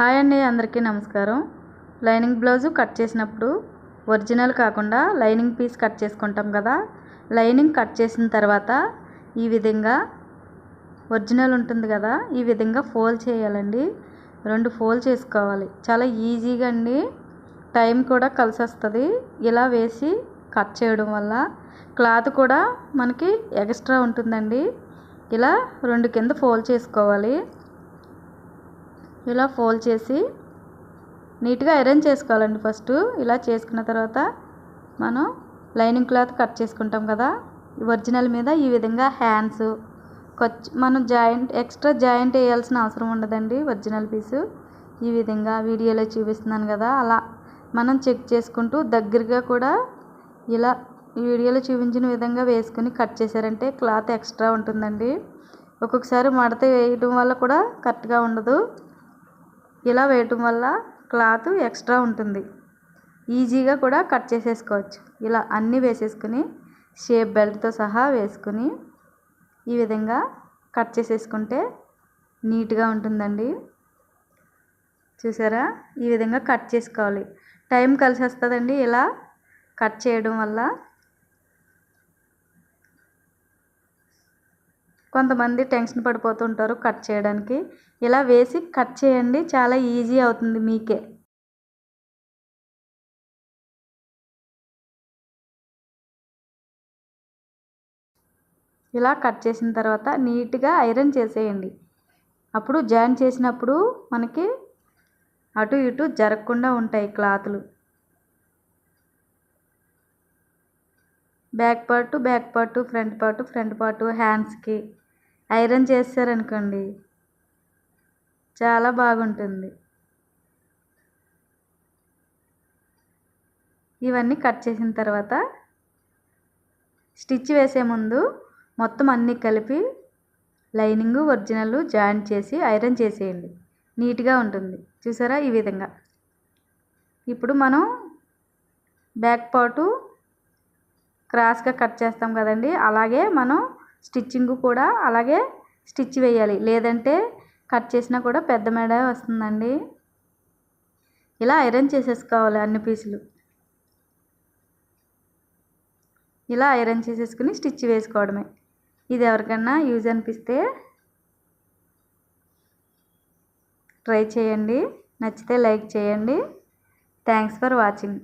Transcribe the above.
Hi అండి అందరికీ నమస్కారం. లైనింగ్ బ్లౌజు కట్ చేసినప్పుడు ఒరిజినల్ కాకుండా లైనింగ్ పీస్ కట్ చేసుకుంటాం కదా. లైనింగ్ కట్ చేసిన తర్వాత ఈ విధంగా ఒరిజినల్ ఉంటుంది కదా ఈ విధంగా ఫోల్డ్ చేయాలండి. రెండు ఫోల్డ్ చేసుకోవాలి. చాలా ఈజీగా అండి. టైం కూడా కలిసి వస్తుంది ఇలా వేసి కట్ చేయడం వల్ల క్లాత్ కూడా మనకి ఎక్స్ట్రా ఉంటుందండి. ఇలా రెండు కింద ఫోల్డ్ చేసుకోవాలి. ఇలా ఫోల్డ్ చేసి నీట్గా ఐరన్ చేసుకోవాలండి ఫస్ట్. ఇలా చేసుకున్న తర్వాత మనం లైనింగ్ క్లాత్ కట్ చేసుకుంటాం కదా ఒరిజినల్ మీద ఈ విధంగా హ్యాండ్స్ కొచ్చి మనం జాయింట్ ఎక్స్ట్రా జాయింట్ వేయాల్సిన అవసరం ఉండదండి ఒరిజినల్ పీసు. ఈ విధంగా వీడియోలో చూపిస్తున్నాను కదా అలా మనం చెక్ చేసుకుంటూ దగ్గరగా కూడా ఇలా వీడియోలో చూపించిన విధంగా వేసుకుని కట్ చేశారంటే క్లాత్ ఎక్స్ట్రా ఉంటుందండి. ఒక్కొక్కసారి మడత వేయడం వల్ల కూడా కరెక్ట్గా ఉండదు. ఇలా వేయటం వల్ల క్లాత్ ఎక్స్ట్రా ఉంటుంది. ఈజీగా కూడా కట్ చేసేసుకోవచ్చు. ఇలా అన్నీ వేసేసుకుని షేప్ బెల్ట్తో సహా వేసుకుని ఈ విధంగా కట్ చేసేసుకుంటే నీట్గా ఉంటుందండి. చూసారా? ఈ విధంగా కట్ చేసుకోవాలి. టైం కలిసి వస్తుందండి ఇలా కట్ చేయడం వల్ల. కొంతమంది టెన్షన్ పడిపోతుంటారు కట్ చేయడానికి. ఇలా వేసి కట్ చేయండి చాలా ఈజీ అవుతుంది మీకే. ఇలా కట్ చేసిన తర్వాత నీట్గా ఐరన్ చేసేయండి. అప్పుడు జాయిన్ చేసినప్పుడు మనకి అటు ఇటు జరగకుండా ఉంటాయి క్లాతులు. Back part back part front part front part హ్యాండ్స్కి. ఐరన్ చేస్తారనుకోండి చాలా బాగుంటుంది. ఇవన్నీ కట్ చేసిన తర్వాత స్టిచ్ వేసే ముందు మొత్తం అన్నీ కలిపి లైనింగ్ ఒరిజినల్ జాయింట్ చేసి ఐరన్ చేసేయండి. నీట్గా ఉంటుంది. చూసారా ఈ విధంగా. ఇప్పుడు మనం బ్యాక్ పార్టు క్రాస్గా కట్ చేస్తాం కదండి. అలాగే మనం స్టిచ్చింగ్ కూడా అలాగే స్టిచ్ వేయాలి. లేదంటే కట్ చేసినా కూడా పెద్ద మెడ వస్తుందండి. ఇలా ఐరన్ చేసేసుకోవాలి అన్ని పీసులు. ఇలా ఐరన్ చేసేసుకుని స్టిచ్ వేసుకోవడమే. ఇది ఎవరికైనా యూజ్ అనిపిస్తే ట్రై చేయండి. నచ్చితే లైక్ చేయండి. Thanks for watching.